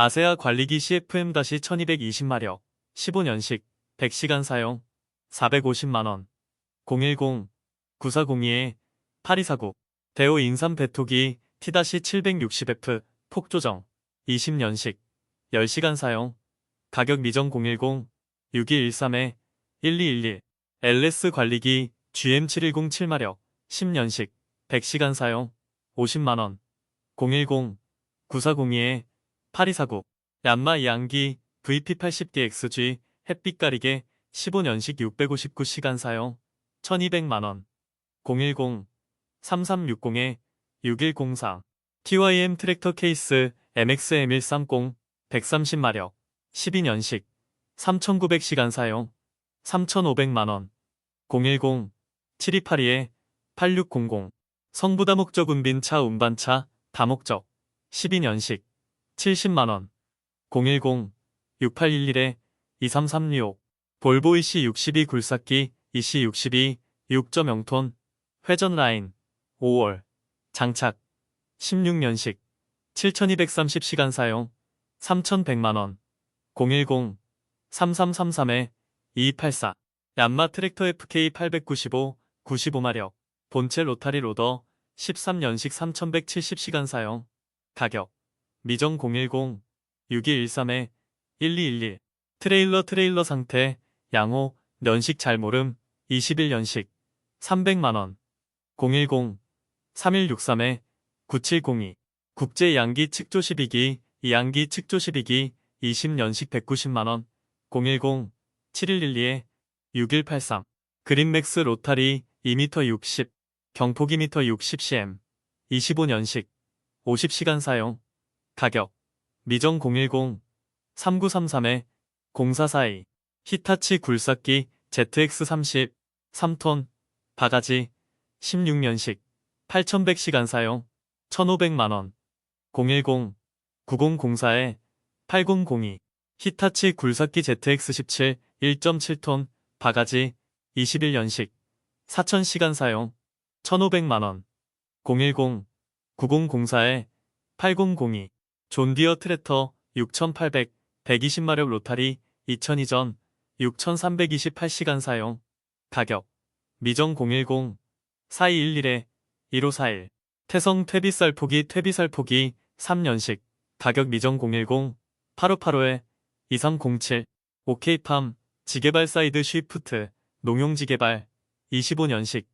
아세아 관리기 CFM-1220마력, 15년식, 100시간 사용, 450만원, 010-9402-8249, 대우 인삼 배토기 T-760F, 폭조정, 20년식, 10시간 사용, 가격 미정 010-6213-1211, LS 관리기 GM710 7마력, 10년식, 100시간 사용, 50만원, 010-9402-8249, 얀마 양기 VP80DXG 햇빛 가리개 15년식 659시간 사용 1200만원. 010-3360-6104 TYM 트랙터 케이스 MXM130 130마력 12년식 3900시간 사용 3500만원. 010-7282-8600 성부다목적 운빈차 운반차 다목적 12년식 70만원. 010-6811-23366 볼보 EC62 굴삭기 EC62 6.0톤. 회전 라인 5월. 장착. 16년식. 7230시간 사용. 3100만원. 010-3333-2284 얀마 트랙터 FK895 95마력. 본체 로타리 로더 13년식 3170시간 사용. 가격 미정 010-6213-1211 트레일러 트레일러 상태 양호 연식 잘 모름 21년식 300만원. 010-3163-9702 국제 양기 측조 12기 이양기 측조 12기 20년식 190만원. 010-7112-6183 그린맥스 로타리 2m 60 경폭 2m 60cm 25년식 50시간 사용 가격. 미정 010-3933-0442 히타치 굴삭기 ZX30 3톤 바가지 16년식 8100시간 사용 1500만원. 010-9004-8002 히타치 굴삭기 ZX17 1.7톤 바가지 21년식 4000시간 사용 1500만원. 010-9004-8002 존디어 트랙터 6800 120마력 로타리 2002전 6328시간 사용. 가격 미정 010-4211-1541 태성 퇴비쌀포기 퇴비쌀포기 3년식. 가격 미정 010-8585-2307 오케이팜 지게발 사이드 쉬프트 농용 지게발 25년식.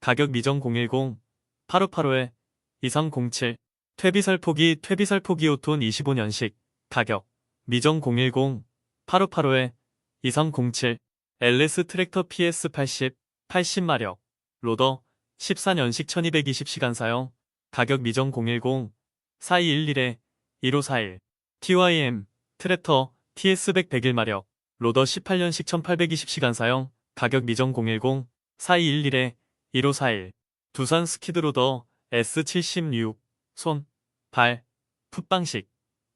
가격 미정 010-8585-2307 퇴비살포기 퇴비살포기 5톤 25년식 가격 미정 010-8585-2307 LS 트랙터 PS80 80마력 로더 14년식 1220시간 사용 가격 미정 010-4211-1541 TYM 트랙터 TS100 101마력 로더 18년식 1820시간 사용 가격 미정 010-4211-1541 두산 스키드로더 S76 손, 발, 풋방식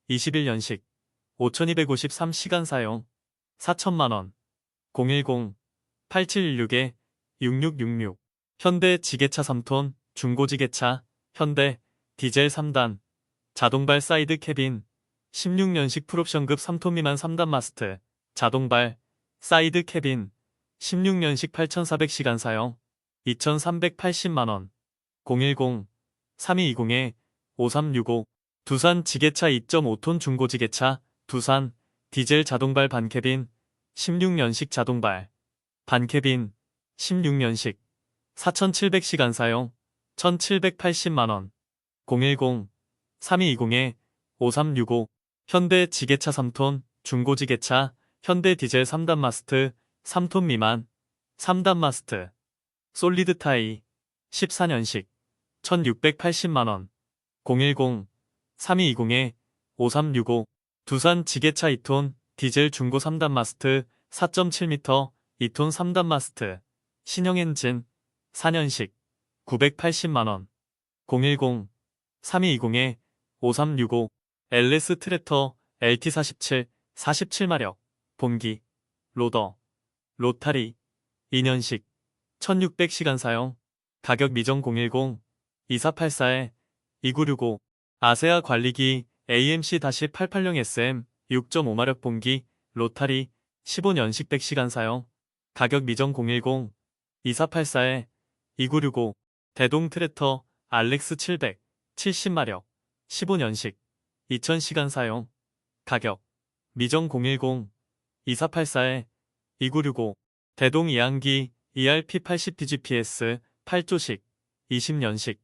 21년식 5253시간 사용 4천만원 010-8716-6666 현대 지게차 3톤 중고지게차 현대 디젤 3단 자동발 사이드 캐빈 16년식 풀옵션급 3톤 미만 3단 마스트 자동발 사이드 캐빈 16년식 8400시간 사용 2380만원 010-3220-5365 두산 지게차 2.5톤 중고 지게차 두산 디젤 자동발 반캐빈 16년식 자동발. 반캐빈 16년식 4700시간 사용 1780만원. 010-3220-5365 현대 지게차 3톤 중고 지게차 현대 디젤 3단 마스트 3톤 미만 3단 마스트. 솔리드 타이 14년식 1680만원 010-3220-5365 두산 지게차 2톤 디젤 중고 3단 마스트 4.7m 2톤 3단 마스트 신형 엔진 4년식 980만원. 010-3220-5365 LS 트랙터 LT47 47마력 본기 로더 로타리 2년식 1600시간 사용 가격 미정 010-2484-2965 아세아 관리기 AMC-88형 SM 6.5마력 봉기 로타리 15년식 100시간 사용 가격 미정 010-2484-2965 대동 트랙터 알렉스 700 70마력 15년식 2000시간 사용 가격 미정 010-2484-2965 대동 이항기 ERP80 DGPS 8조식 20년식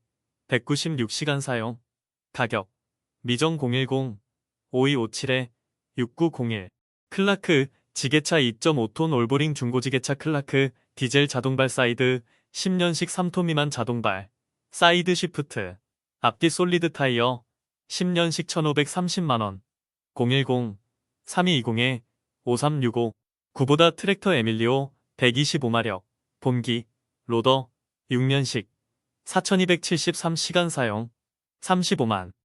196시간 사용. 가격. 미정 010-5257-6901 클라크. 지게차 2.5톤 올보링 중고지게차 클라크. 디젤 자동발 사이드. 10년식 3톤 미만 자동발. 사이드 시프트. 앞뒤 솔리드 타이어. 10년식 1530만원. 010-3220-5365 구보다 트랙터 에밀리오 125마력. 본기. 로더 6년식 4273시간 사용 35만